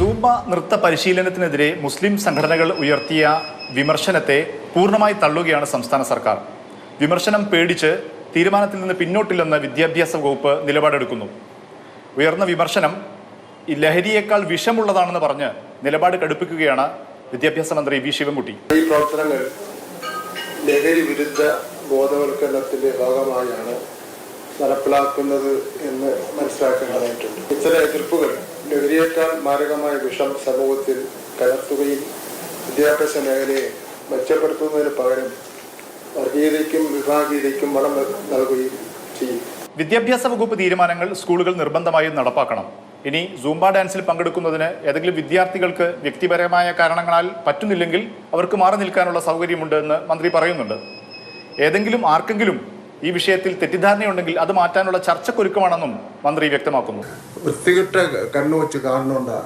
Zumba നൃത്ത പരിശീലനത്തിനെതിരെ മുസ്ലിം സംഘടനകൾ ഉയർത്തിയ വിമർശനത്തെ പൂർണമായി തള്ളുകയാണ് സംസ്ഥാന സർക്കാർ. വിമർശനം പേടിച്ച് തീരുമാനത്തിൽ നിന്ന് പിന്നോട്ടില്ലെന്ന് വിദ്യാഭ്യാസ വകുപ്പ് നിലപാടെടുക്കുന്നു. ഉയർന്ന വിമർശനം ഈ ലഹരിയേക്കാൾ വിഷമുള്ളതാണെന്ന് പറഞ്ഞ് നിലപാട് കടുപ്പിക്കുകയാണ് വിദ്യാഭ്യാസ മന്ത്രി വി. ശിവൻകുട്ടി. ഈ പ്രവർത്തനങ്ങൾ ലഹരി വിരുദ്ധ ബോധവൽക്കരണത്തിന്റെ ഭാഗമായാണ് നടപ്പിലാക്കുന്നത് എന്ന് മനസ്സിലാക്കേണ്ടതായിട്ടുണ്ട്. ഇത്തരം എതിർപ്പുകൾ ലഹരിയേക്കാൾ മാരകമായ വിഷം സമൂഹത്തിൽ കലർത്തുകയും വിദ്യാഭ്യാസ മേഖലയെ മെച്ചപ്പെടുത്തുന്നതിന് പകരം വർഗീയതയ്ക്കും വിഭാഗീയതയ്ക്കും വളം നൽകുകയും ചെയ്യും. വിദ്യാഭ്യാസ വകുപ്പ് തീരുമാനങ്ങൾ സ്കൂളുകൾ നിർബന്ധമായും നടപ്പാക്കണം. ഇനി സൂംബ ഡാൻസിൽ പങ്കെടുക്കുന്നതിന് ഏതെങ്കിലും വിദ്യാർത്ഥികൾക്ക് വ്യക്തിപരമായ കാരണങ്ങളാൽ പറ്റുന്നില്ലെങ്കിൽ അവർക്ക് മാറി നിൽക്കാനുള്ള സൗകര്യമുണ്ട് എന്ന് മന്ത്രി പറയുന്നുണ്ട്. ഏതെങ്കിലും ആർക്കെങ്കിലും ഈ വിഷയത്തിൽ തെറ്റിദ്ധാരണയുണ്ടെങ്കിൽ അത് മാറ്റാനുള്ള ചർച്ചക്കൊരുക്കമാണെന്നും മന്ത്രി വ്യക്തമാക്കുന്നു. വൃത്തികെട്ട കണ്ണു വെച്ച് കാണുന്നുണ്ട്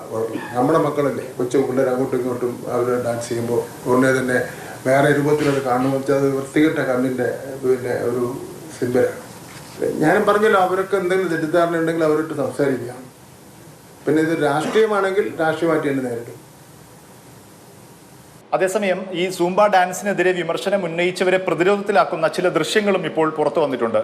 നമ്മുടെ മക്കളല്ലേ? കൊച്ചു പിള്ളേർ അങ്ങോട്ടും ഇങ്ങോട്ടും അവർ ഡാൻസ് ചെയ്യുമ്പോൾ ഉടനെ തന്നെ വേറെ രൂപത്തിലത് കാണുമ്പോൾ വെച്ചാൽ അത് വൃത്തികെട്ട കണ്ണിന്റെ പിന്നെ ഒരു സിമ്പലാണ് ഞാനും പറഞ്ഞല്ലോ അവരൊക്കെ എന്തെങ്കിലും തെറ്റിദ്ധാരണ ഉണ്ടെങ്കിൽ അവരോട്ട് സംസാരിക്കാം. പിന്നെ ഇത് രാഷ്ട്രീയമാണെങ്കിൽ രാഷ്ട്രീയമായിട്ട് തന്നെ നേരിടും. അതേസമയം ഈ സൂംബ ഡാൻസിനെതിരെ വിമർശനം ഉന്നയിച്ചവരെ പ്രതിരോധത്തിലാക്കുന്ന ചില ദൃശ്യങ്ങളും ഇപ്പോൾ പുറത്തു വന്നിട്ടുണ്ട്.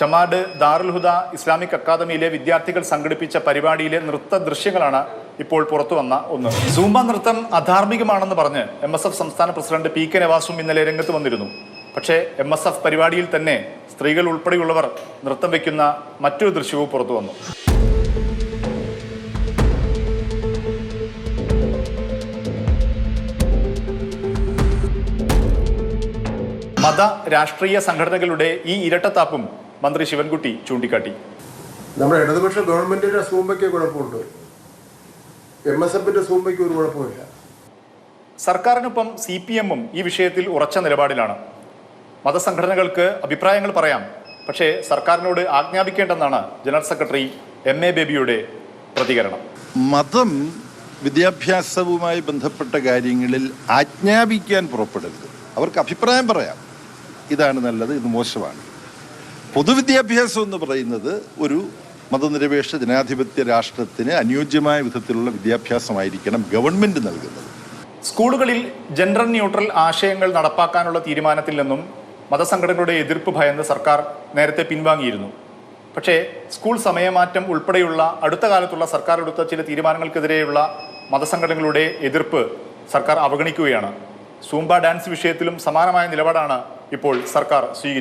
ചമാഡ് ദാറുൽ ഹുദ ഇസ്ലാമിക് അക്കാദമിയിലെ വിദ്യാർത്ഥികൾ സംഘടിപ്പിച്ച പരിപാടിയിലെ നൃത്ത ദൃശ്യങ്ങളാണ് ഇപ്പോൾ പുറത്തു വന്ന ഒന്ന്. സൂംബ നൃത്തം അധാർമികമാണെന്ന് പറഞ്ഞ് എം എസ് എഫ് സംസ്ഥാന പ്രസിഡന്റ് പി കെ നവാസും ഇന്നലെ രംഗത്ത് വന്നിരുന്നു. പക്ഷേ എം എസ് എഫ് പരിപാടിയിൽ തന്നെ സ്ത്രീകൾ ഉൾപ്പെടെയുള്ളവർ നൃത്തം വയ്ക്കുന്ന മറ്റൊരു ദൃശ്യവും പുറത്തു വന്നു. മത രാഷ്ട്രീയ സംഘടനകളുടെ ഈ ഇരട്ടത്താപ്പും മന്ത്രി ശിവൻകുട്ടി ചൂണ്ടിക്കാട്ടി. നമ്മുടെ ഇടതുപക്ഷ ഗവൺമെന്റിന്റെ സൂമ്പയ്ക്ക് കുഴപ്പമുണ്ട്. എം എസ് എഫിന്റെ സൂമ്പയ്ക്ക് ഒരു കുഴപ്പമില്ല. സർക്കാരിനൊപ്പം സി പി എമ്മും ഈ വിഷയത്തിൽ ഉറച്ച നിലപാടിലാണ്. മതസംഘടനകൾക്ക് അഭിപ്രായങ്ങൾ പറയാം. പക്ഷേ സർക്കാരിനോട് ആജ്ഞാപിക്കേണ്ടെന്നാണ് ജനറൽ സെക്രട്ടറി എം എ ബേബിയുടെ പ്രതികരണം. മതം വിദ്യാഭ്യാസവുമായി ബന്ധപ്പെട്ട കാര്യങ്ങളിൽ ആജ്ഞാപിക്കാൻ പുറപ്പെടരുത്. അവർക്ക് അഭിപ്രായം പറയാം. ഇതാണ് നല്ലത് ഇത് മോശമാണ്. പൊതുവിദ്യാഭ്യാസം എന്ന് പറയുന്നത് ഒരു മതനിരപേക്ഷ ജനാധിപത്യ രാഷ്ട്രത്തിന് അനുയോജ്യമായ വിധത്തിലുള്ള വിദ്യാഭ്യാസമായിരിക്കണം ഗവൺമെന്റ് നൽകുന്നത്. സ്കൂളുകളിൽ ജെൻഡർ ന്യൂട്രൽ ആശയങ്ങൾ നടപ്പാക്കാനുള്ള തീരുമാനത്തിൽ നിന്നും മതസംഘടനകളുടെ എതിർപ്പ് ഭയന്ന് സർക്കാർ നേരത്തെ പിൻവാങ്ങിയിരുന്നു. പക്ഷേ സ്കൂൾ സമയമാറ്റം ഉൾപ്പെടെയുള്ള അടുത്ത കാലത്തുള്ള സർക്കാർ എടുത്ത ചില തീരുമാനങ്ങൾക്കെതിരെയുള്ള മതസംഘടനകളുടെ എതിർപ്പ് സർക്കാർ അവഗണിക്കുകയാണ്. സൂംബ ഡാൻസ് വിഷയത്തിലും സമാനമായ നിലപാടാണ് ഇപ്പോൾ സർക്കാർ സ്വീകരിക്കുന്നത്